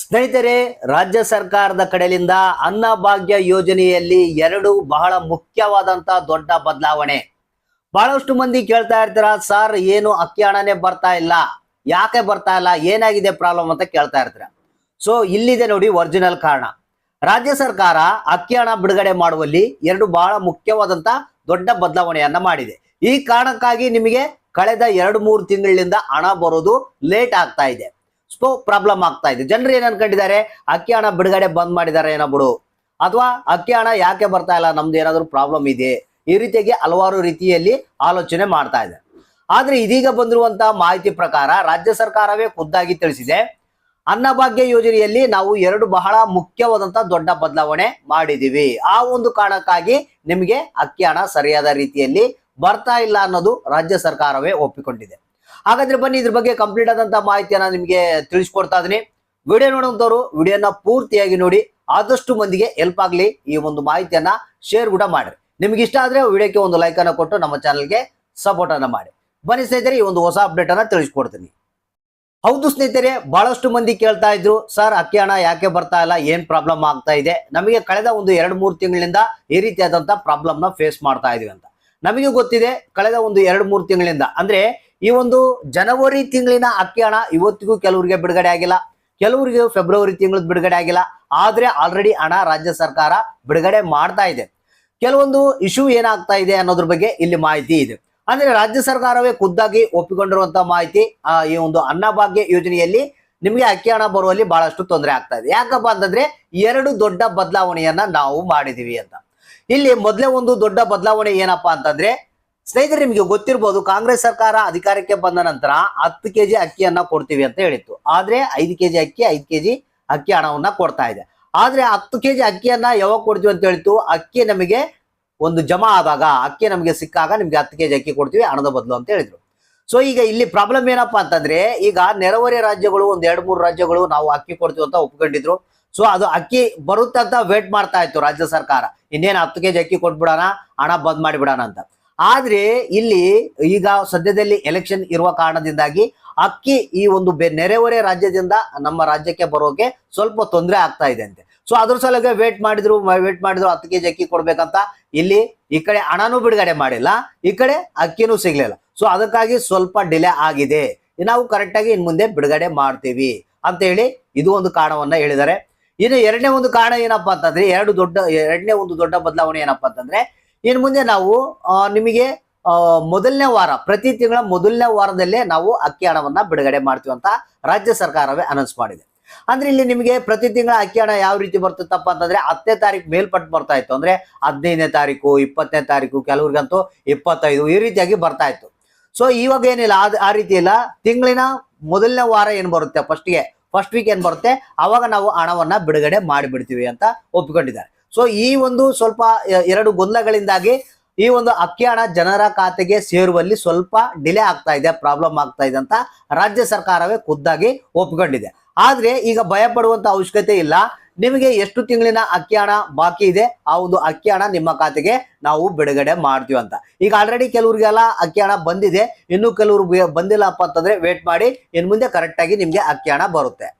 ಸ್ನೇಹಿತರೆ, ರಾಜ್ಯ ಸರ್ಕಾರದ ಕಡೆಯಿಂದ ಅನ್ನಭಾಗ್ಯ ಯೋಜನೆಯಲ್ಲಿ ಎರಡು ಬಹಳ ಮುಖ್ಯವಾದಂತ ದೊಡ್ಡ ಬದಲಾವಣೆ. ಬಹಳಷ್ಟು ಮಂದಿ ಕೇಳ್ತಾ ಇರ್ತಾರ, ಸರ್, ಏನು ಅಕ್ಕಿ ಹಣನೇ ಬರ್ತಾ ಇಲ್ಲ. ಯಾಕೆ ಬರ್ತಾ ಇಲ್ಲ? ಏನಾಗಿದೆ ಪ್ರಾಬ್ಲಮ್? ಅಂತ ಕೇಳ್ತಾ ಇರ್ತೀರ. ಸೊ ಇಲ್ಲಿದೆ ನೋಡಿ ಒರಿಜಿನಲ್ ಕಾರಣ. ರಾಜ್ಯ ಸರ್ಕಾರ ಅಕ್ಕಿ ಹಣ ಬಿಡುಗಡೆ ಮಾಡುವಲ್ಲಿ ಎರಡು ಬಹಳ ಮುಖ್ಯವಾದಂತ ದೊಡ್ಡ ಬದಲಾವಣೆಯನ್ನ ಮಾಡಿದೆ. ಈ ಕಾರಣಕ್ಕಾಗಿ ನಿಮಗೆ ಕಳೆದ ಎರಡು ಮೂರು ತಿಂಗಳಿಂದ ಹಣ ಬರೋದು ಲೇಟ್ ಆಗ್ತಾ ಇದೆ. ಸೊ ಪ್ರಾಬ್ಲಮ್ ಆಗ್ತಾ ಇದೆ. ಜನರು ಏನ್ ಅನ್ಕೊಂಡಿದ್ದಾರೆ? ಅಕ್ಕಿ ಹಣ ಬಿಡುಗಡೆ ಬಂದ್ ಮಾಡಿದ್ದಾರೆ ಏನೋ ಬಿಡು. ಅಥವಾ ಅಕ್ಕಿ ಹಣ ಯಾಕೆ ಬರ್ತಾ ಇಲ್ಲ? ನಮ್ದು ಏನಾದ್ರು ಪ್ರಾಬ್ಲಮ್ ಇದೆ. ಈ ರೀತಿಯಾಗಿ ಹಲವಾರು ರೀತಿಯಲ್ಲಿ ಆಲೋಚನೆ ಮಾಡ್ತಾ ಇದೆ. ಆದ್ರೆ ಇದೀಗ ಬಂದಿರುವಂತಹ ಮಾಹಿತಿ ಪ್ರಕಾರ ರಾಜ್ಯ ಸರ್ಕಾರವೇ ಖುದ್ದಾಗಿ ತಿಳಿಸಿದೆ. ಅನ್ನಭಾಗ್ಯ ಯೋಜನೆಯಲ್ಲಿ ನಾವು ಎರಡು ಬಹಳ ಮುಖ್ಯವಾದಂತಹ ದೊಡ್ಡ ಬದಲಾವಣೆ ಮಾಡಿದೀವಿ. ಆ ಒಂದು ಕಾರಣಕ್ಕಾಗಿ ನಿಮಗೆ ಅಕ್ಕಿ ಹಣ ಸರಿಯಾದ ರೀತಿಯಲ್ಲಿ ಬರ್ತಾ ಇಲ್ಲ ಅನ್ನೋದು ರಾಜ್ಯ ಸರ್ಕಾರವೇ ಒಪ್ಪಿಕೊಂಡಿದೆ. ಹಾಗಾದ್ರೆ ಬನ್ನಿ ಇದ್ರ ಬಗ್ಗೆ ಕಂಪ್ಲೀಟ್ ಆದಂತ ಮಾಹಿತಿಯನ್ನ ನಿಮಗೆ ತಿಳಿಸ್ಕೊಡ್ತಾ ಇದೀನಿ ವಿಡಿಯೋ ನೋಡುವಂತವ್ರು, ವಿಡಿಯೋನ ಪೂರ್ತಿಯಾಗಿ ನೋಡಿ, ಆದಷ್ಟು ಮಂದಿಗೆ ಹೆಲ್ಪ್ ಆಗ್ಲಿ ಈ ಒಂದು ಮಾಹಿತಿಯನ್ನ ಶೇರ್ ಕೂಡ ಮಾಡ್ರಿ. ನಿಮ್ಗೆ ಇಷ್ಟ ಆದ್ರೆ ವಿಡಿಯೋಕ್ಕೆ ಒಂದು ಲೈಕ್ ಕೊಟ್ಟು ನಮ್ಮ ಚಾನಲ್ಗೆ ಸಪೋರ್ಟ್ ಅನ್ನ ಮಾಡಿ. ಬನ್ನಿ ಸ್ನೇಹಿತರೆ, ಈ ಒಂದು ಹೊಸ ಅಪ್ಡೇಟ್ ಅನ್ನ ತಿಳಿಸ್ಕೊಡ್ತೀನಿ. ಹೌದು ಸ್ನೇಹಿತರೆ, ಬಹಳಷ್ಟು ಮಂದಿ ಕೇಳ್ತಾ ಇದ್ರು, ಸರ್, ಅಕ್ಕಿ ಹಣ ಯಾಕೆ ಬರ್ತಾ ಇಲ್ಲ? ಏನ್ ಪ್ರಾಬ್ಲಮ್ ಆಗ್ತಾ ಇದೆ? ನಮಗೆ ಕಳೆದ ಒಂದು ಎರಡು, ಮೂರು ತಿಂಗಳಿಂದ ಈ ರೀತಿಯಾದಂತ ಪ್ರಾಬ್ಲಮ್ನ ಫೇಸ್ ಮಾಡ್ತಾ ಇದೀವಿ ಅಂತ. ನಮಗೆ ಗೊತ್ತಿದೆ, ಕಳೆದ ಒಂದು ಎರಡು, ಮೂರು ತಿಂಗಳಿಂದ. ಅಂದ್ರೆ ಈ ಒಂದು ಜನವರಿ ತಿಂಗಳಿನ ಅಕ್ಕಿ ಹಣ ಇವತ್ತಿಗೂ ಕೆಲವರಿಗೆ ಬಿಡುಗಡೆ ಆಗಿಲ್ಲ. ಕೆಲವರಿಗೆ ಫೆಬ್ರವರಿ ತಿಂಗಳ ಬಿಡುಗಡೆ ಆಗಿಲ್ಲ. ಆದ್ರೆ ಆಲ್ರೆಡಿ ಹಣ ರಾಜ್ಯ ಸರ್ಕಾರ ಬಿಡುಗಡೆ ಮಾಡ್ತಾ ಇದೆ. ಕೆಲವೊಂದು ಇಶ್ಯೂ ಏನಾಗ್ತಾ ಇದೆ ಅನ್ನೋದ್ರ ಬಗ್ಗೆ ಇಲ್ಲಿ ಮಾಹಿತಿ ಇದೆ. ಅಂದ್ರೆ ರಾಜ್ಯ ಸರ್ಕಾರವೇ ಖುದ್ದಾಗಿ ಒಪ್ಪಿಕೊಂಡಿರುವಂತಹ ಮಾಹಿತಿ ಆ, ಈ ಒಂದು ಅನ್ನಭಾಗ್ಯ ಯೋಜನೆಯಲ್ಲಿ ನಿಮಗೆ ಅಕ್ಕಿ ಹಣ ಬರುವಲ್ಲಿ ಬಹಳಷ್ಟು ತೊಂದರೆ ಆಗ್ತಾ ಇದೆ. ಯಾಕಪ್ಪ ಅಂತಂದ್ರೆ ಎರಡು ದೊಡ್ಡ ಬದಲಾವಣೆಯನ್ನ ನಾವು ಮಾಡಿದೀವಿ ಅಂತ. ಇಲ್ಲಿ ಮೊದಲೇ ಒಂದು ದೊಡ್ಡ ಬದಲಾವಣೆ ಏನಪ್ಪಾ ಅಂತಂದ್ರೆ ಸ್ನೇಹಿತರೆ, ನಿಮಗೆ ಗೊತ್ತಿರ್ಬೋದು, ಕಾಂಗ್ರೆಸ್ ಸರ್ಕಾರ ಅಧಿಕಾರಕ್ಕೆ ಬಂದ ನಂತರ ಹತ್ತು ಕೆಜಿ ಅಕ್ಕಿಯನ್ನ ಕೊಡ್ತೀವಿ ಅಂತ ಹೇಳಿತ್ತು. ಆದ್ರೆ ಐದು ಕೆಜಿ ಅಕ್ಕಿ, ಐದು ಕೆಜಿ ಅಕ್ಕಿ ಹಣವನ್ನ ಕೊಡ್ತಾ ಇದೆ. ಆದ್ರೆ ಹತ್ತು ಕೆಜಿ ಅಕ್ಕಿಯನ್ನ ಯಾವಾಗ ಕೊಡ್ತೀವಿ ಅಂತ ಹೇಳಿತ್ತು? ಅಕ್ಕಿ ನಮಗೆ ಒಂದು ಜಮಾ ಆದಾಗ, ಅಕ್ಕಿ ನಮಗೆ ಸಿಕ್ಕಾಗ ನಿಮ್ಗೆ ಹತ್ತು ಕೆಜಿ ಅಕ್ಕಿ ಕೊಡ್ತೀವಿ, ಹಣದ ಬದಲು ಅಂತ ಹೇಳಿದ್ರು. ಸೊ ಈಗ ಇಲ್ಲಿ ಪ್ರಾಬ್ಲಮ್ ಏನಪ್ಪಾ ಅಂತಂದ್ರೆ, ಈಗ ನೆರೆಹೊರೆ ರಾಜ್ಯಗಳು, ಒಂದ್ ಎರಡ್ ಮೂರು ರಾಜ್ಯಗಳು ನಾವು ಅಕ್ಕಿ ಕೊಡ್ತೀವಿ ಅಂತ ಒಪ್ಕೊಂಡಿದ್ರು. ಸೊ ಅದು ಅಕ್ಕಿ ಬರುತ್ತೆ ಅಂತ ವೇಟ್ ಮಾಡ್ತಾ ಇತ್ತು ರಾಜ್ಯ ಸರ್ಕಾರ. ಇನ್ನೇನು ಹತ್ತು ಕೆಜಿ ಅಕ್ಕಿ ಕೊಟ್ಬಿಡೋಣ, ಹಣ ಬಂದ್ ಮಾಡಿಬಿಡೋಣ ಅಂತ. ಆದ್ರೆ ಇಲ್ಲಿ ಈಗ ಸದ್ಯದಲ್ಲಿ ಎಲೆಕ್ಷನ್ ಇರುವ ಕಾರಣದಿಂದಾಗಿ ಅಕ್ಕಿ ಈ ಒಂದು ನೆರೆಹೊರೆ ರಾಜ್ಯದಿಂದ ನಮ್ಮ ರಾಜ್ಯಕ್ಕೆ ಬರೋಕೆ ಸ್ವಲ್ಪ ತೊಂದರೆ ಆಗ್ತಾ ಇದೆ ಅಂತೆ. ಸೊ ಅದ್ರ ಸಲುವಾಗಿ ವೇಟ್ ಮಾಡಿದ್ರು ವೇಟ್ ಮಾಡಿದ್ರು ಹತ್ತು ಕೆಜಿ ಅಕ್ಕಿ ಕೊಡ್ಬೇಕಂತ ಇಲ್ಲಿ ಈ ಕಡೆ ಹಣನೂ ಬಿಡುಗಡೆ ಮಾಡಿಲ್ಲ, ಈ ಕಡೆ ಅಕ್ಕಿನೂ ಸಿಗ್ಲಿಲ್ಲ. ಸೊ ಅದಕ್ಕಾಗಿ ಸ್ವಲ್ಪ ಡಿಲೇ ಆಗಿದೆ. ನಾವು ಕರೆಕ್ಟಾಗಿ ಇನ್ ಮುಂದೆ ಬಿಡುಗಡೆ ಮಾಡ್ತೀವಿ ಅಂತ ಹೇಳಿ ಇದು ಒಂದು ಕಾರಣವನ್ನ ಹೇಳಿದ್ದಾರೆ. ಇನ್ನು ಎರಡನೇ ಒಂದು ಕಾರಣ ಏನಪ್ಪಾ ಅಂತಂದ್ರೆ, ಎರಡು ದೊಡ್ಡ, ಎರಡನೇ ಒಂದು ದೊಡ್ಡ ಬದಲಾವಣೆ ಏನಪ್ಪಾ ಅಂತಂದ್ರೆ ಇನ್ನು ಮುಂದೆ ನಾವು ನಿಮಗೆ ಮೊದಲನೇ ವಾರ, ಪ್ರತಿ ತಿಂಗಳ ಮೊದಲನೇ ವಾರದಲ್ಲೇ ನಾವು ಅಕ್ಕಿ ಹಣವನ್ನ ಬಿಡುಗಡೆ ಮಾಡ್ತೀವಿ ಅಂತ ರಾಜ್ಯ ಸರ್ಕಾರವೇ ಅನೌನ್ಸ್ ಮಾಡಿದೆ. ಅಂದ್ರೆ ಇಲ್ಲಿ ನಿಮಗೆ ಪ್ರತಿ ತಿಂಗಳ ಅಕ್ಕಿ ಹಣ ಯಾವ ರೀತಿ ಬರ್ತಿತ್ತಪ್ಪ ಅಂತಂದ್ರೆ ಹತ್ತನೇ ತಾರೀಕು ಮೇಲ್ಪಟ್ಟು ಬರ್ತಾ ಇತ್ತು. ಅಂದ್ರೆ ಹದಿನೈದನೇ ತಾರೀಕು ಇಪ್ಪತ್ತನೇ ತಾರೀಕು ಕೆಲವ್ರಿಗಂತೂ ಇಪ್ಪತ್ತೈದು ಈ ರೀತಿಯಾಗಿ ಬರ್ತಾ ಇತ್ತು. ಸೊ ಇವಾಗ ಏನಿಲ್ಲ, ಆ ರೀತಿ ಇಲ್ಲ. ತಿಂಗಳಿನ ಮೊದಲನೇ ವಾರ ಏನ್ ಬರುತ್ತೆ? ಫಸ್ಟ್ಗೆ ಫಸ್ಟ್ ವೀಕ್ ಏನ್ ಬರುತ್ತೆ? ಅವಾಗ ನಾವು ಹಣವನ್ನ ಬಿಡುಗಡೆ ಮಾಡಿಬಿಡ್ತೀವಿ ಅಂತ ಒಪ್ಪಿಕೊಂಡಿದ್ದಾರೆ. ಸೊ ಈ ಒಂದು ಸ್ವಲ್ಪ ಎರಡು ಗೊಂದಲಗಳಿಂದಾಗಿ ಈ ಒಂದು ಅಕ್ಕಿ ಹಣ ಜನರ ಖಾತೆಗೆ ಸೇರುವಲ್ಲಿ ಸ್ವಲ್ಪ ಡಿಲೇ ಆಗ್ತಾ ಇದೆ, ಪ್ರಾಬ್ಲಮ್ ಆಗ್ತಾ ಇದೆ ಅಂತ ರಾಜ್ಯ ಸರ್ಕಾರವೇ ಖುದ್ದಾಗಿ ಒಪ್ಪಿಕೊಂಡಿದೆ ಆದ್ರೆ ಈಗ ಭಯ ಪಡುವಂತ ಅವಶ್ಯಕತೆ ಇಲ್ಲ. ನಿಮಗೆ ಎಷ್ಟು ತಿಂಗಳಿನ ಅಕ್ಕಿ ಹಣ ಬಾಕಿ ಇದೆ, ಆ ಒಂದು ಅಕ್ಕಿ ಹಣ ನಿಮ್ಮ ಖಾತೆಗೆ ನಾವು ಬಿಡುಗಡೆ ಮಾಡ್ತೀವಿ ಅಂತ. ಈಗ ಆಲ್ರೆಡಿ ಕೆಲವರಿಗೆಲ್ಲ ಅಕ್ಕಿ ಹಣ ಬಂದಿದೆ. ಇನ್ನು ಕೆಲವರು ಬಂದಿಲ್ಲಪ್ಪ ಅಂತಂದ್ರೆ ವೇಟ್ ಮಾಡಿ, ಇನ್ ಮುಂದೆ ಕರೆಕ್ಟ್ ಆಗಿ ನಿಮ್ಗೆ ಅಕ್ಕಿ ಹಣ ಬರುತ್ತೆ.